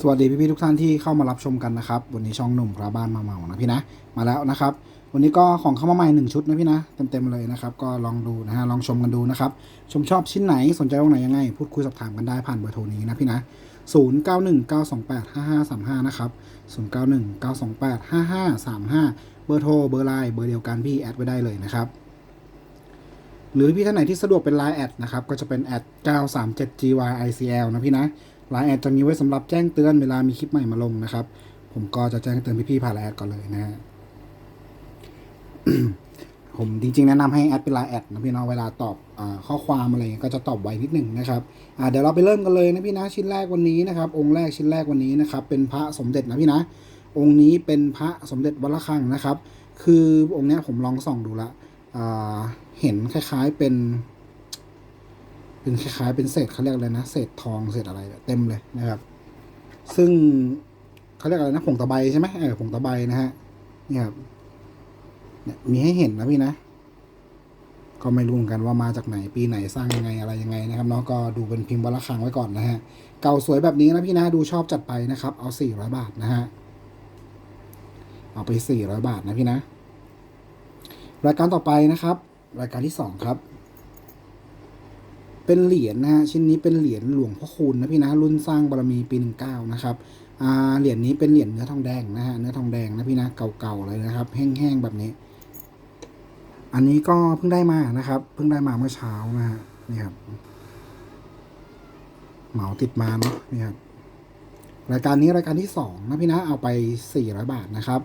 สวัสดีพี่ๆทุกท่านที่เข้ามารับชมกันนะครับ วันนี้ช่องหนุ่มพระบ้านมาเมานะพี่นะ มาแล้วนะครับ วันนี้ก็ของเข้ามาใหม่หนึ่งชุดนะพี่นะ เต็มๆเลยนะครับ ก็ลองดูนะฮะลองชมกันดูนะครับ ชมชอบชิ้นไหนสนใจตรงไหนยังไง พูดคุยสอบถามกันได้ผ่านเบอร์โทรนี้นะพี่นะ 0 9 1 9 2 8 5 5 3 5 นะครับ 0 9 1 9 2 8 5 5 3 5 เบอร์โทรเบอร์ไลน์เบอร์เดียวกันพี่แอดไว้ได้เลยนะครับหรือพี่ท่านไหนที่สะดวกเป็น Line แอดนะครับก็จะเป็นแอด 937 gyicl นะพี่นะ ไลน์แอดจะมีไว้สำหรับแจ้งเตือนเวลามีคลิปใหม่มาลงนะครับ ผมก็จะแจ้งเตือนพี่ๆผ่านไลน์แอดก่อนเลยนะฮะผมจริงๆ แนะนำให้แอดเป็นไลน์แอดนะพี่เนาะเวลาตอบอข้อความอะไรเงี้ยก็จะตอบไวนิดหนึ่งนะครับเดี๋ยวเราไปเริ่มกันเลยนะพี่นะชิ้นแรกวันนี้นะครับ องค์แรกชิ้นแรกวันนี้นะครับ เป็นพระสมเด็จนะพี่นะ องค์นี้เป็นพระสมเด็จวัดระฆังนะครับ คือองค์นี้ผมลองส่องดูละเห็นคล้ายๆเป็น เป็นคล้ายๆเป็นเศษเขาเรียกอะไรนะเศษทองเศษอะไรเต็มเลยนะครับ ซึ่งเขาเรียกอะไรนะผงตะไบใช่ไหมเออผงตะไบนะฮะนี่ครับเนี่ยมีให้เห็นนะพี่นะ ก็ไม่รู้เหมือนกันว่ามาจากไหนปีไหนสร้างยังไงอะไรยังไงนะครับเนาะก็ดูเป็นพิมพ์วัลคังไว้ก่อนนะฮะเก่าสวยแบบนี้นะพี่นะดูชอบจัดไปนะครับ เอาสี่ร้อยบาทนะฮะเอาไปสี่ร้อยบาทนะพี่นะ รายการต่อไปนะครับ รายการที่สองครับ เป็นเหรียญนะฮะชิ้นนี้เป็นเหรียญหลวงพ่อคูณนะพี่นะรุ่นสร้างบารมีปีหนึ่งเก้านะครับอ่าเหรียญนี้เป็นเหรียญเนื้อทองแดงนะฮะเนื้อทองแดงนะพี่นะเก่าๆเลยนะครับ แห้งๆแบบนี้ อันนี้ก็เพิ่งได้มานะครับ เพิ่งได้มาเมื่อเช้านะฮะนี่ครับเหมาติดมาเนาะนี่ครับรายการนี้รายการที่สองนะพี่นะเอาไปสี่ร้อยบาทนะครับ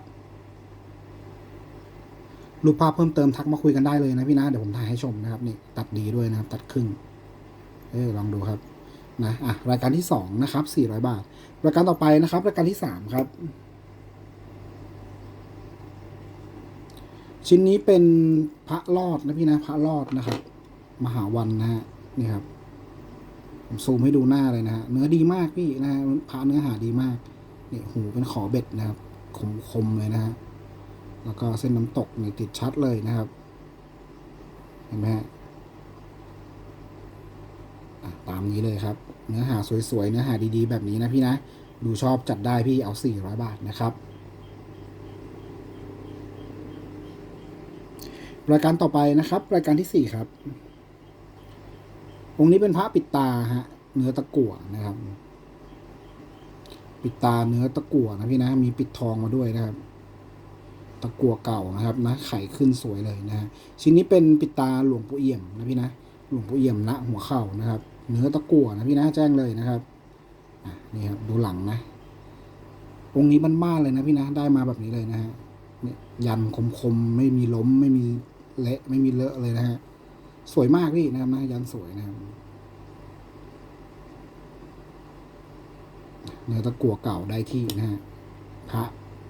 รูปภาพเพิ่มเติมทักมาคุยกันได้เลยนะพี่นะ เดี๋ยวผมถ่ายให้ชมนะครับนี่ตัดดีด้วยนะครับ ตัดครึ่ง เออลองดูครับนะอะรายการที่สองนะครับสี่ร้อยบาท รายการต่อไปนะครับ รายการที่สามครับ ชิ้นนี้เป็นพระรอดนะพี่นะพระรอดนะครับ มหาวันนะฮะนี่ครับผมซูมให้ดูหน้าเลยนะฮะเนื้อดีมากพี่นะฮะพระเนื้อหาดีมากนี่หูเป็นขอเบ็ดนะครับคมคมเลยนะฮะแล้วก็เส้นน้ำตกนี่ติดชัดเลยนะครับ เห็นไหมฮะ ตามนี้เลยครับ เนื้อหาสวยๆ เนื้อหาดีๆ แบบนี้นะพี่นะ ดูชอบจัดได้พี่เอา 400 บาทนะครับ รายการต่อไปนะครับ รายการที่ 4 ครับ องค์นี้เป็นพระปิดตาฮะ เนื้อตะกั่วนะครับ ปิดตาเนื้อตะกั่วนะพี่นะ มีปิดทองมาด้วยนะครับตะกั่วเก่านะครับนะไข่ขึ้นสวยเลยนะฮะชิ้นนี้เป็นปิดตาหลวงปู่เอี่ยมนะพี่นะหลวงปู่เอี่ยมณหัวเข่านะครับ เนื้อตะกั่วนะพี่นะแจ้งเลยนะครับนี่ครับดูหลังนะองค์นี้บ้านๆเลยนะพี่นะได้มาแบบนี้เลยนะฮะนี่ยันคมๆไม่มีล้มไม่มีเละไม่มีเลอะเลยนะฮะสวยมากพี่นะครับนะยันสวยนะครับเนื้อตะกั่วเก่าได้ที่นะฮะพระ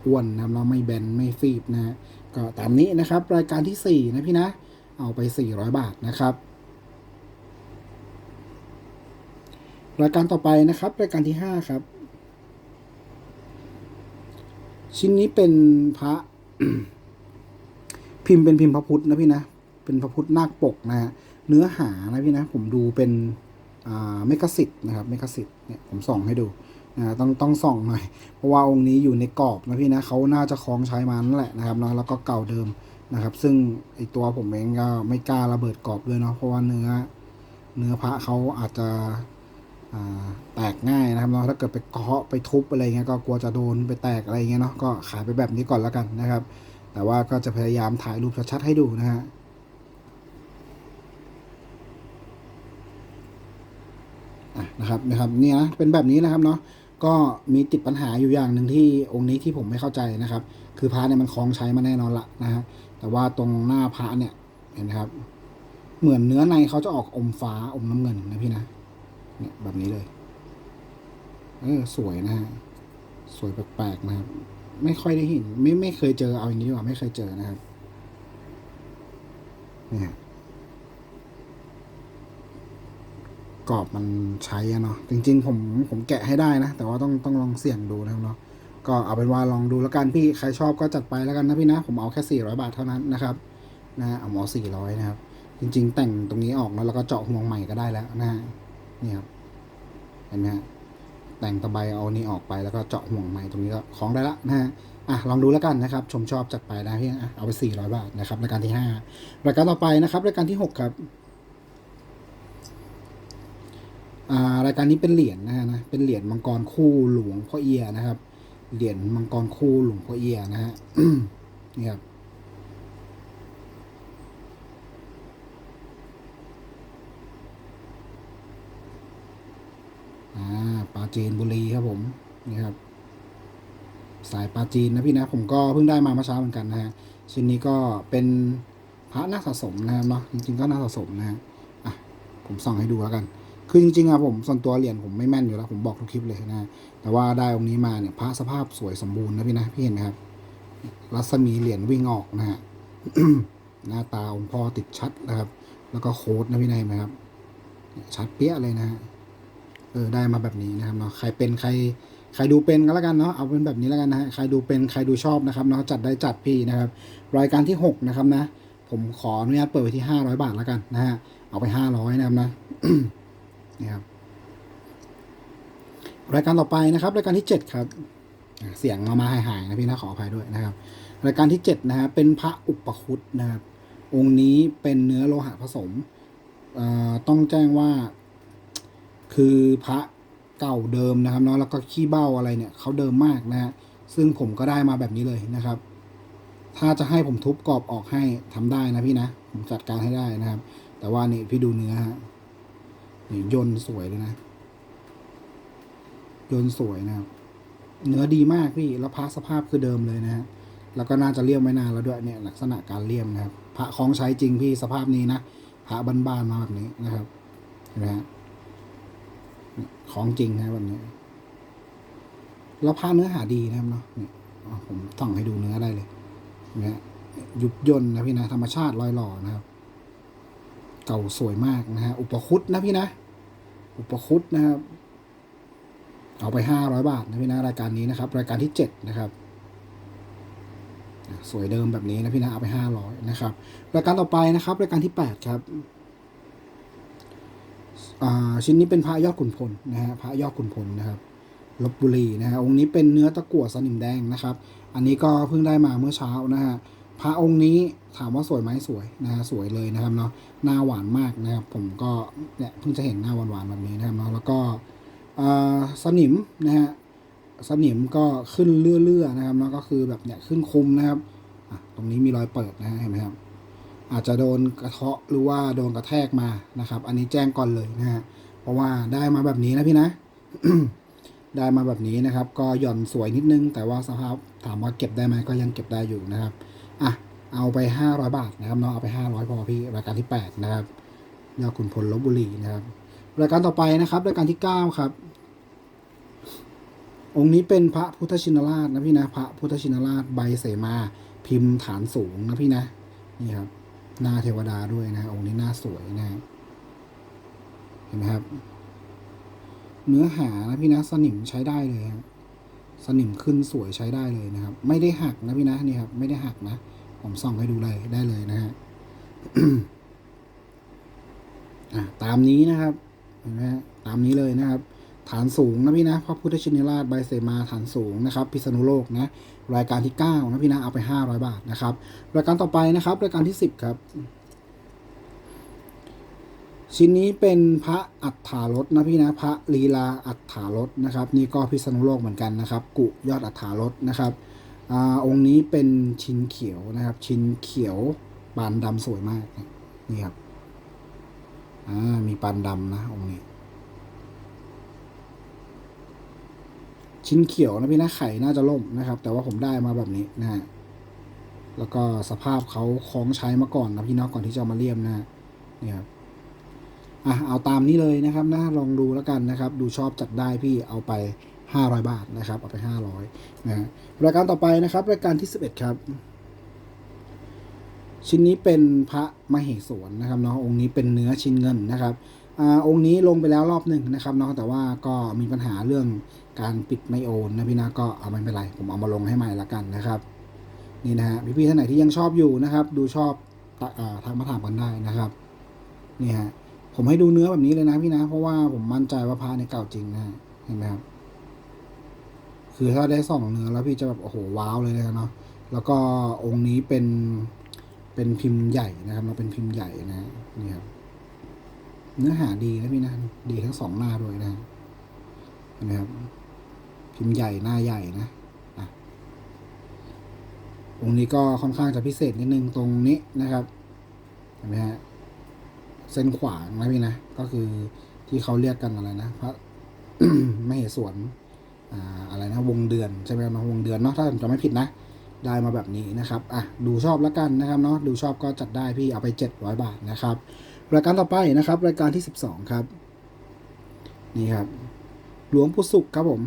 อ้วนนะเราไม่แบนไม่ฟีบนะฮะก็ตามนี้นะครับ รายการที่สี่นะพี่นะ เอาไปสี่ร้อยบาทนะครับ รายการต่อไปนะครับรายการที่ห้าครับ ชิ้นนี้เป็นพระ พิมพ์เป็นพิมพ์พระพุทธนะพี่นะเป็นพระพุทธนาคปกนะฮะเนื้อหานะพี่นะผมดูเป็นอ่าเมกสิทธ์นะครับเมกสิทธ์เนี่ยผมส่องให้ดูนะต้องต้องส่องหน่อยเพราะว่าองค์นี้อยู่ในกรอบนะพี่นะเขาน่าจะคล้องใช้มันแหละนะครับเนาะแล้วก็เก่าเดิมนะครับ ซึ่งไอตัวผมเองก็ไม่กล้าระเบิดกรอบด้วยเนาะเพราะว่าเนื้อ เนื้อพระเขาอาจจะ แตกง่ายนะครับเนาะถ้าเกิดไปเคาะไปทุบอะไรเงี้ยก็กลัวจะโดนไปแตกอะไรเงี้ยเนาะก็ขายไปแบบนี้ก่อนแล้วกันนะครับ แต่ว่าก็จะพยายามถ่ายรูปชัดๆให้ดูนะฮะนะครับนะครับนี่นะเป็นแบบนี้นะครับเนาะก็มีติดปัญหาอยู่อย่างหนึ่งที่องค์นี้ที่ผมไม่เข้าใจนะครับ คือพระเนี่ยมันคล้องใช้มาแน่นอนละนะฮะแต่ว่าตรงหน้าพระเนี่ยเห็นไหมครับ เหมือนเนื้อในเขาจะออกอมฟ้าอมน้ำเงินนะพี่นะ เนี่ยแบบนี้เลยเออสวยนะฮะสวยแปลกๆนะครับ ไม่ค่อยได้เห็นไม่ไม่เคยเจอเอาอย่างนี้ดีกว่าไม่เคยเจอนะครับเนี่ยกรอบมันใช้อะเนาะจริง ๆ ผมผมแกะให้ได้นะ แต่ว่าต้องต้องลองเสี่ยงดูนะครับเนาะก็เอาเป็นว่าลองดูแล้วกันพี่ใครชอบก็จัดไปแล้วกันนะพี่นะ ผมเอาแค่สี่ร้อยบาทเท่านั้นนะครับนะฮะเอาหมอสี่ร้อยนะครับ จริง ๆ แต่งตรงนี้ออกแล้วแล้วก็เจาะห่วงใหม่ก็ได้แล้วนะฮะ นี่ครับเห็นไหมฮะแต่งตะไบเอานี่ออกไปแล้วก็เจาะห่วงไม้ตรงนี้ก็คล้องได้ละนะฮะอะลองดูแล้วกันนะครับ ชมชอบจัดไปนะพี่เอาไปสี่ร้อยบาทนะครับรายการที่ห้ารายการต่อไปนะครับรายการที่หกครับอ่ารายการนี้เป็นเหรียญนะฮะนะเป็นเหรียญมังกรคู่หลวงพ่อเอียนะครับ เหรียญมังกรคู่หลวงพ่อเอียนะฮะนี่ครับ อ่าปลา จีนบุรีครับผมนี่ครับ สายปลาจีนนะพี่นะผมก็เพิ่งได้มาเมื่อเช้าเหมือนกันนะฮะชิ้นนี้ก็เป็นพระน่าสะสมนะครับเนาะจริงๆก็น่าสะสมนะฮะอะผมส่องให้ดูแล้วกัน คือจริงๆอะผมส่วนตัวเหรียญผมไม่แม่นอยู่แล้ว ผมบอกทุกคลิปเลยนะแต่ว่าได้องค์นี้มาเนี่ยพระสภาพสวยสมบูรณ์นะพี่นะพี่เห็นไหมครับ รัศมีเหรียญวิ่งออกนะฮะหน้าตาองค์พ่อติดชัดนะครับ แล้วก็โค้ดนะพี่นายเห็นไหมครับ ชัดเปี้ยเลยนะฮะ เออได้มาแบบนี้นะครับเนาะใครเป็นใครใครดูเป็นก็แล้วกันเนาะเอาเป็นแบบนี้แล้วกันนะฮะใครดูเป็นใครดูชอบนะครับเนาะจัดได้จัดพี่นะครับ รายการที่หกนะครับนะ ผมขออนุญาตเปิดไปที่ห้าร้อยบาทแล้วกันนะฮะเอาไปห้าร้อยนะครับนะนี่ครับรายการต่อไปนะครับ รายการที่เจ็ดครับ เสียงมามาหายๆนะพี่นะขออภัยด้วยนะครับ รายการที่เจ็ดนะฮะเป็นพระอุปคุตนะครับ องค์นี้เป็นเนื้อโลหะผสมต้องแจ้งว่า คือพระเก่าเดิมนะครับเนาะแล้วก็ขี้เบ้าอะไรเนี่ยเขาเดิมมากนะฮะซึ่งผมก็ได้มาแบบนี้เลยนะครับ ถ้าจะให้ผมทุบกรอบออกให้ทำได้นะพี่นะ ผมจัดการให้ได้นะครับ แต่ว่านี่พี่ดูเนื้อฮะนี่ยนสวยเลยนะยนสวยนะครับ เนื้อดีมากพี่แล้วพระสภาพคือเดิมเลยนะฮะแล้วก็น่าจะเลี่ยมไม่นานแล้วด้วยเนี่ย ลักษณะการเลี่ยมนะครับ พระคล้องใช้จริงพี่สภาพนี้นะพระบ้านๆมาแบบนี้นะครับเห็นไหมฮะ ของจริงนะแบบนี้ แล้วผ้าเนื้อหาดีนะครับเนาะเนี่ยผมส่องให้ดูเนื้อได้เลยนี่ยยุบยนนะพี่นะ ธรรมชาติลอยหล่อนะครับ เก่าสวยมากนะฮะ อุปคุตนะพี่นะ อุปคุตนะครับ เอาไปห้าร้อยบาทนะพี่นะ รายการนี้นะครับ รายการที่เจ็ดนะครับสวยเดิมแบบนี้นะพี่นะเอาไปห้าร้อยนะครับ รายการต่อไปนะครับ รายการที่แปดครับ ชิ้นนี้เป็นพระยอดขุนพลนะฮะพระยอดขุนพลนะครับลบบุรีนะฮะองค์นี้เป็นเนื้อตะกั่วสนิมแดงนะครับ อันนี้ก็เพิ่งได้มาเมื่อเช้านะฮะพระองค์นี้ถามว่าสวยไหมสวยนะฮะสวยเลยนะครับเนาะหน้าหวานมากนะครับ ผมก็เนี่ยเพิ่งจะเห็นหน้าหวานๆแบบนี้นะครับเนาะแล้วก็อ่าสนิมนะฮะสนิมก็ขึ้นเลื่อๆนะครับเนาะก็คือแบบเนี่ยขึ้นคุมนะครับตรงนี้มีรอยเปิดนะฮะเห็นไหมครับ อาจจะโดนกระเทาะหรือว่าโดนกระแทกมานะครับ อันนี้แจ้งก่อนเลยนะฮะเพราะว่าได้มาแบบนี้นะพี่นะ ได้มาแบบนี้นะครับ ก็หย่อนสวยนิดนึง แต่ว่าสภาพถามว่าเก็บได้ไหมก็ยังเก็บได้อยู่นะครับอะเอาไปห้าร้อยบาทนะครับเนาะเอาไปห้าร้อยพอพี่รายการที่แปดนะครับยอดขุนพลลบบุรีนะครับ รายการต่อไปนะครับรายการที่เก้าครับ องค์นี้เป็นพระพุทธชินราชนะพี่นะ พระพุทธชินราชใบเสมาพิมพ์ฐานสูงนะพี่นะนี่ครับ หน้าเทวดาด้วยนะองค์นี้หน้าสวยนะเห็นไหมครับ เนื้อหานะพี่นะสนิมใช้ได้เลยครับสนิมขึ้นสวยใช้ได้เลยนะครับ ไม่ได้หักนะพี่นะนี่ครับ ไม่ได้หักนะ ผมส่องให้ดูเลยได้เลยนะฮะตามนี้นะครับเห็นไหมตามนี้เลยนะครับ ฐานสูงนะพี่นะพระพุทธชินราชใบเสมาฐานสูงนะครับ พิษณุโลกนะรายการที่เก้านะพี่นะเอาไปห้าร้อยบาทนะครับ รายการต่อไปนะครับ รายการที่สิบครับ ชิ้นนี้เป็นพระอัฏฐารถนะพี่นะพระลีลาอัฏฐารถนะครับ นี่ก็พิษณุโลกเหมือนกันนะครับ กุยอดอัฏฐารถนะครับอองค์นี้เป็นชิ้นเขียวนะครับ ชิ้นเขียวปานดำสวยมากนี่ครับมีปานดำนะองค์นี้ ชิ้นเขียวนะพี่นะไข่น่าจะล่มนะครับ แต่ว่าผมได้มาแบบนี้นะฮะแล้วก็สภาพเขาคล้องใช้มาก่อนนะพี่เนาะก่อนที่จะมาเลี่ยมนะนี่ครับอะเอาตามนี้เลยนะครับนะลองดูแล้วกันนะครับ ดูชอบจัดได้พี่เอาไปห้าร้อยบาทนะครับ เอาไปห้าร้อยนะฮะรายการต่อไปนะครับ รายการที่สิบเอ็ดครับ ชิ้นนี้เป็นพระมเหสวนนะครับเนาะองค์นี้เป็นเนื้อชิ้นเงินนะครับอ่าองค์นี้ลงไปแล้วรอบหนึ่งนะครับเนาะแต่ว่าก็มีปัญหาเรื่อง การปิดไม่โอนนะพี่นะก็เอาไม่เป็นไร ผมเอามาลงให้ใหม่ละกันนะครับนี่นะฮะพี่ๆท่านไหนที่ยังชอบอยู่นะครับ ดูชอบตะอ่าทักมาถามกันได้นะครับนี่ฮะผมให้ดูเนื้อแบบนี้เลยนะพี่นะ เพราะว่าผมมั่นใจว่าพระในเก่าจริงนะเห็นไหมครับคือถ้าได้ส่องเนื้อแล้วพี่จะแบบโอ้โหว้าวเลยนะเนาะแล้วก็องค์นี้เป็นเป็นพิมพ์ใหญ่นะครับเราเป็นพิมพ์ใหญ่นะนี่ครับเนื้อหาดีนะพี่นะดีทั้งสองหน้าด้วยนะเห็นะครับ พิมพ์ใหญ่หน้าใหญ่นะอะองค์นี้ก็ค่อนข้างจะพิเศษนิดนึงตรงนี้นะครับเห็นไหมฮะเส้นขวางนะพี่นะ ก็คือที่เขาเรียกกันอะไรนะพระไม่เหสวนอ่าอะไรนะ วงเดือนใช่ไหมครับวงเดือนเนาะถ้าผมจำไม่ผิดนะ ได้มาแบบนี้นะครับอะดูชอบแล้วกันนะครับเนาะดูชอบก็จัดได้พี่เอาไป 700 บาทนะครับ รายการต่อไปนะครับ รายการที่ 12 ครับ นี่ครับ หลวงปู่สุขครับผม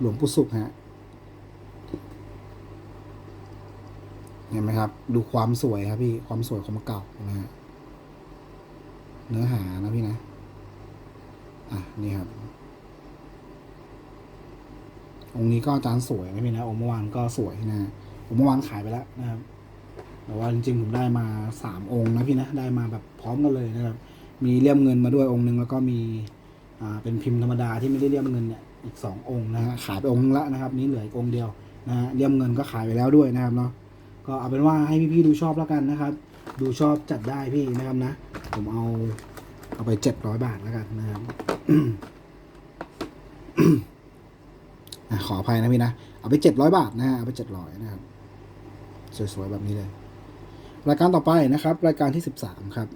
หลวงปู่สุขฮะเห็นไหมครับ ดูความสวยครับพี่ความสวยความเก่านะฮะเนื้อหานะพี่นะ อะ นี่ครับ องค์นี้ก็อาจารย์สวยนะพี่นะองค์เมื่อวานก็สวยนะองค์เมื่อวานขายไปแล้วนะครับแต่ว่าจริงๆผมได้มาสามองค์นะพี่นะได้มาแบบพร้อมกันเลยนะครับ มีเลี่ยมเงินมาด้วยองค์หนึ่งแล้วก็มีอ่าเป็นพิมพ์ธรรมดาที่ไม่ได้เลี่ยมเงินเนี่ย อีกสององค์นะฮะขายไปองค์ละนะครับ นี้เหลืออีกองค์เดียวนะฮะเลี่ยมเงินก็ขายไปแล้วด้วยนะครับเนาะก็เอาเป็นว่าให้พี่ๆดูชอบแล้วกันนะครับ ดูชอบจัดได้พี่นะครับนะ ผมเอาเอาไปเจ็ดร้อยบาทแล้วกันนะครับอขออภัยนะพี่นะเอาไปเจ็ดร้อยบาทนะฮะเอาไปเจ็ดร้อยนะครับสวยๆแบบนี้เลย รายการต่อไปนะครับ รายการที่สิบสามครับ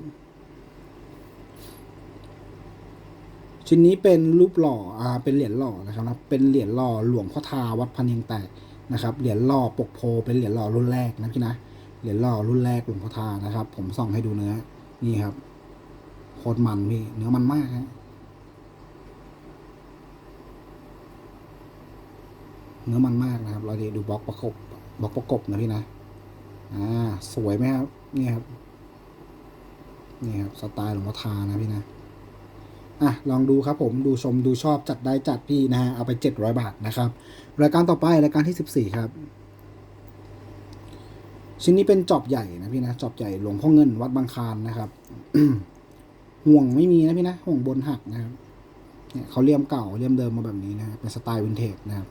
ชิ้นนี้เป็นรูปหล่ออ่าเป็นเหรียญหล่อนะครับเป็นเหรียญหล่อหลวงพ่อทาวัดพันยังแตกนะครับเหรียญหล่อปกโพเป็นเหรียญหล่อรุ่นแรกนะพี่นะเหรียญหล่อรุ่นแรกหลวงพ่อทานะครับ ผมส่องให้ดูเนื้อนี่ครับโคตรมันพี่เนื้อมันมากฮะเนื้อมันมากนะครับ เราจะดูบล็อกประกบบล็อกประกบนะพี่นะอ่าสวยไหมครับนี่ครับนี่ครับสไตล์หลวงพ่อทานะพี่นะ อะลองดูครับผมดูชมดูชอบจัดได้จัดพี่นะฮะเอาไปเจ็ดร้อยบาทนะครับ รายการต่อไปรายการที่สิบสี่ครับ ชิ้นนี้เป็นจอบใหญ่นะพี่นะจอบใหญ่หลวงพ่อเงินวัดบางคานนะครับห่วงไม่มีนะพี่นะห่วงบนหักนะครับเนี่ยเขาเลี่ยมเก่าเลี่ยมเดิมมาแบบนี้นะฮะเป็นสไตล์วินเทจนะครับ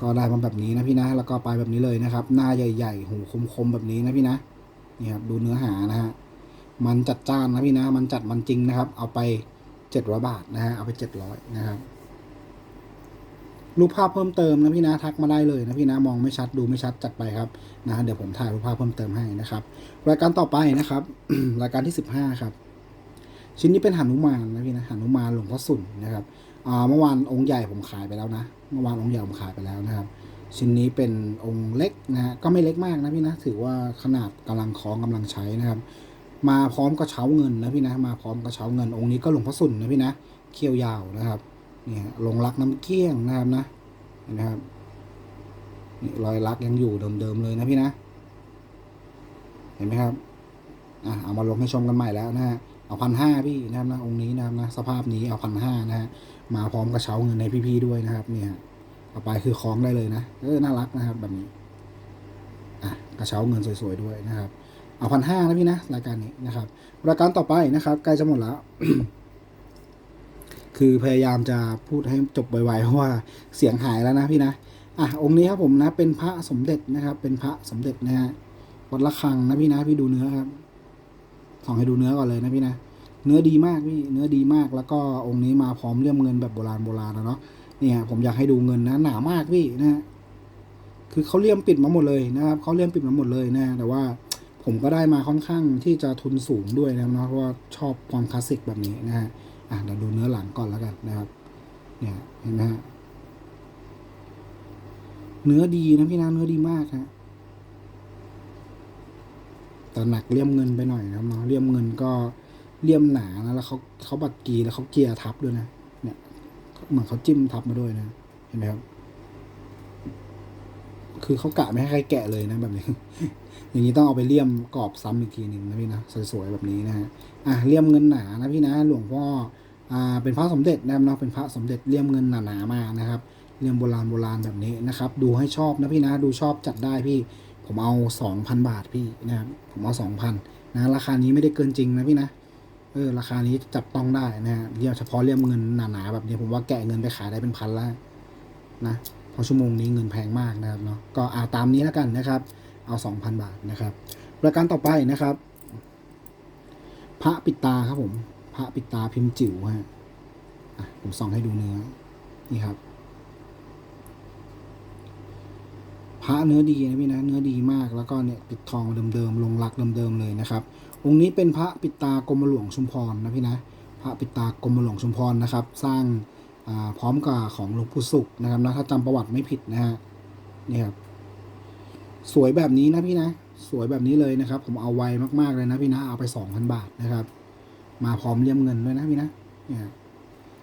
ก็ได้มาแบบนี้นะพี่นะ แล้วก็ไปแบบนี้เลยนะครับ หน้าใหญ่ ๆ หูคมๆแบบนี้นะพี่นะนี่ครับดูเนื้อหานะฮะ มันจัดจ้านนะพี่นะ มันจัดมันจริงนะครับ เอาไปเจ็ดร้อยบาทนะฮะ เอาไปเจ็ดร้อยนะครับ รูปภาพเพิ่มเติมนะพี่นะ ทักมาได้เลยนะพี่นะ มองไม่ชัดดูไม่ชัดจัดไปครับนะ เดี๋ยวผมถ่ายรูปภาพเพิ่มเติมให้นะครับ รายการต่อไปนะครับ รายการที่สิบห้าครับ ชิ้นนี้เป็นหนุมานนะพี่นะหนุมานหลวงพ่อสุนนะครับอ่าเมื่อวานองค์ใหญ่ผมขายไปแล้วนะ เมื่อวานองค์ใหญ่ผมขายไปแล้วนะครับ ชิ้นนี้เป็นองค์เล็กนะฮะ ก็ไม่เล็กมากนะพี่นะ ถือว่าขนาดกำลังคล้องกำลังใช้นะครับ มาพร้อมกระเช้าเงินนะพี่นะมาพร้อมกระเช้าเงินองค์นี้ก็หลวงพ่อสุนนะพี่นะเขี้ยวยาวนะครับนี่ฮะลงรักน้ำเกี้ยงนะครับนะนไหมครับนี่รอยรักยังอยู่เดิมๆเลยนะพี่นะ เห็นไหมครับอะเอามาลงให้ชมกันใหม่แล้วนะฮะเอาพันห้าพี่นะครับนะองค์นี้นะครับนะสภาพนี้เอาพันห้านะฮะมาพร้อมกระเช้าเงินให้พี่ๆด้วยนะครับ เนี่ยต่อไปคือคล้องได้เลยนะเออน่ารักนะครับแบบนี้อะกระเช้าเงินสวยๆด้วยนะครับ เอาพันห้านะพี่นะรายการนี้นะครับรายการต่อไปนะครับใกล้จะหมดแล้ว คือพยายามจะพูดให้จบไวๆเพราะว่าเสียงหายแล้วนะพี่นะอะองค์นี้ครับผมนะเป็นพระสมเด็จนะครับ เป็นพระสมเด็จนะฮะวัดละคังนะพี่นะพี่ดูเนื้อครับส่องให้ดูเนื้อก่อนเลยนะพี่นะเนื้อดีมากพี่เนื้อดีมากแล้วก็องค์นี้มาพร้อมเลี่ยมเงินแบบโบราณโบราณนะเนาะเนี่ยผมอยากให้ดูเงินนะหนามากพี่นะฮะคือเขาเลี่ยมปิดมาหมดเลยนะครับเขาเลี่ยมปิดมาหมดเลยนะแต่ว่า ผมก็ได้มาค่อนข้างที่จะทุนสูงด้วยนะครับเนาะเพราะว่าชอบความคลาสสิกแบบนี้นะฮะอะเดี๋ยวดูเนื้อหลังก่อนแล้วกันนะครับ เนี่ยเห็นไหมฮะเนื้อดีนะพี่นะเนื้อดีมากฮะแต่หนักเลี่ยมเงินไปหน่อยนะครับเนาะเลี่ยมเงินก็เลี่ยมหนานะแล้วเขาเขาบัดกีแล้วเขาเกียร์ทับด้วยนะ เนี่ย เหมือนเขาจิ้มทับมาด้วยนะ เห็นไหมครับ คือเขากะไม่ให้ใครแกะเลยนะแบบนี้ อย่างนี้ต้องเอาไปเลี่ยมกรอบซ้ำอีกทีหนึ่งนะพี่นะสวยๆแบบนี้นะฮะอะเลี่ยมเงินหนานะพี่นะหลวงพ่ออ่าเป็นพระสมเด็จนะครับเนาะเป็นพระสมเด็จเลี่ยมเงินหนาๆมานะครับเลี่ยมโบราณโบราณแบบนี้นะครับ ดูให้ชอบนะพี่นะดูชอบจัดได้พี่ ผมเอาสองพันบาทพี่นะครับผมเอาสองพันนะราคานี้ไม่ได้เกินจริงนะพี่นะเออราคานี้จับต้องได้นะฮะเรียกเฉพาะเรียมเงินหนาๆแบบนี้ผมว่าแกะเงินไปขายได้เป็นพันล้วนะ เพราะชั่วโมงนี้เงินแพงมากนะครับเนาะก็เอาตามนี้แล้วกันนะครับ เอา 2,000 บาทนะครับรายการต่อไปนะครับ พระปิดตาครับผมพระปิดตาพิมพ์จิ๋วฮะผมส่องให้ดูเนื้อนี่ครับพระเนื้อดีนะพี่นะเนื้อดีมากแล้วก็เนี่ยปิดทองเดิมๆลงรักเดิมๆเลยนะครับ องค์นี้เป็นพระปิดตากรมหลวงชุมพรนะพี่นะ พระปิดตากรมหลวงชุมพรนะครับ สร้าง พร้อมกับของหลวงปู่สุขนะครับนะถ้าจำประวัติไม่ผิดนะฮะนี่ครับสวยแบบนี้นะพี่นะ สวยแบบนี้เลยนะครับ ผมเอาไวมากๆเลยนะพี่นะ เอาไปสองพันบาทนะครับ มาพร้อมเลี่ยมเงินด้วยนะพี่นะเนี่ย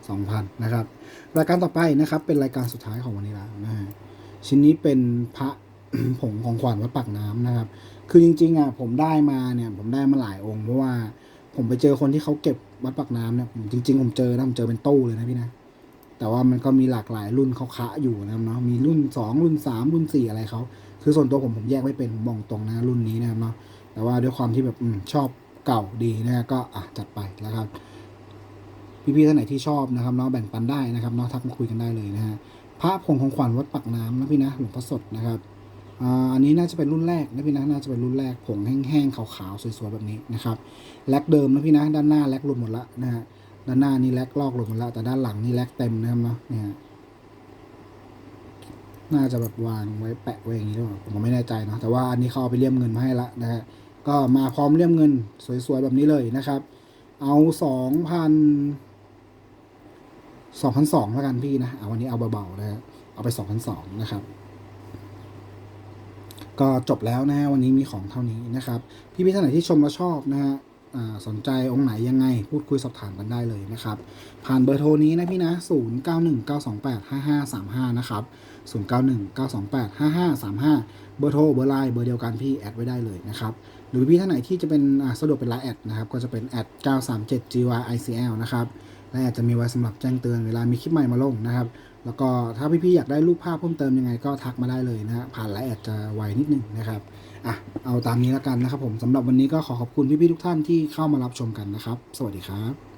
สองพันนะครับ รายการต่อไปนะครับ เป็นรายการสุดท้ายของวันนี้แล้วนะฮะชิ้นนี้เป็นพระผงของขวัญวัดปากน้ำนะครับ คือจริงๆอะผมได้มาเนี่ย ผมได้มาหลายองค์เพราะว่า ผมไปเจอคนที่เขาเก็บวัดปากน้ำเนี่ยจริง ๆ ผมเจอนะผมเจอเป็นตู้เลยนะพี่นะ แต่ว่ามันก็มีหลากหลายรุ่นเขาคะอยู่นะครับเนาะมีรุ่นสองรุ่นสามรุ่นสี่อะไรเขาคือส่วนตัวผมผมแยกไม่เป็นผมมองตรงนะรุ่นนี้นะครับเนาะแต่ว่าด้วยความที่แบบอชอบเก่าดีนะก็อะจัดไปแล้วครับ พี่ๆท่านไหนที่ชอบนะครับเนาะแบ่งปันได้นะครับเนาะทักมาคุยกันได้เลยนะฮะพระผงของขวัญวัดปักน้ำนะพี่นะหลวงพ่อสดนะครับอันนี้น่าจะเป็นรุ่นแรกนะพี่นะน่าจะเป็นรุ่นแรกผงแห้งๆขาวๆสวยๆแบบนี้นะครับแลกเดิมนะพี่นะด้านหน้าแลกหลุดหมดละนะฮะ ด้านหน้านี่แลกลอกหลุดหมดแล้วแต่ด้านหลังนี่แลกเต็มนะครับเนาะเนี่ยน่าจะแบบวางไว้แปะไว้อย่างนี้หรือเปล่าผมก็ไม่แน่ใจเนาะแต่ว่าอันนี้เขาเอาไปเลี่ยมเงินมาให้ละนะฮะก็มาพร้อมเลี่ยมเงินสวยๆแบบนี้เลยนะครับ เอาสองพันสองพันสองแล้วกันพี่นะเอาวันนี้เอาเบาๆนะฮะเอาไปสองพันสองนะครับ ก็จบแล้วนะฮะวันนี้มีของเท่านี้นะครับ พี่พี่ท่านไหนที่ชมแล้วชอบนะฮะ สนใจองค์ไหนยังไง พูดคุยสอบถามกันได้เลยนะครับ ผ่านเบอร์โทรนี้นะพี่นะ 0 9 1 9 2 8 5 5 3 5 นะครับ 0 9 1 9 2 8 5 5 3 5 เบอร์โทรเบอร์ไลน์เบอร์เดียวกันพี่แอดไว้ได้เลยนะครับหรือพี่ท่านไหนที่จะเป็นสะดวกเป็นไลน์แอดนะครับ ก็จะเป็นแอด937 gyicl นะครับและอาจจะมีไว้สำหรับแจ้งเตือนเวลามีคลิปใหม่มาลงนะครับ แล้วก็ถ้าพี่ๆอยากได้รูปภาพเพิ่มเติมยังไงก็ทักมาได้เลยนะฮะผ่านไลน์แอดจะไวนิดนึงนะครับอะเอาตามนี้แล้วกันนะครับผมสำหรับวันนี้ก็ขอขอบคุณพี่ๆทุกท่านที่เข้ามารับชมกันนะครับ สวัสดีครับ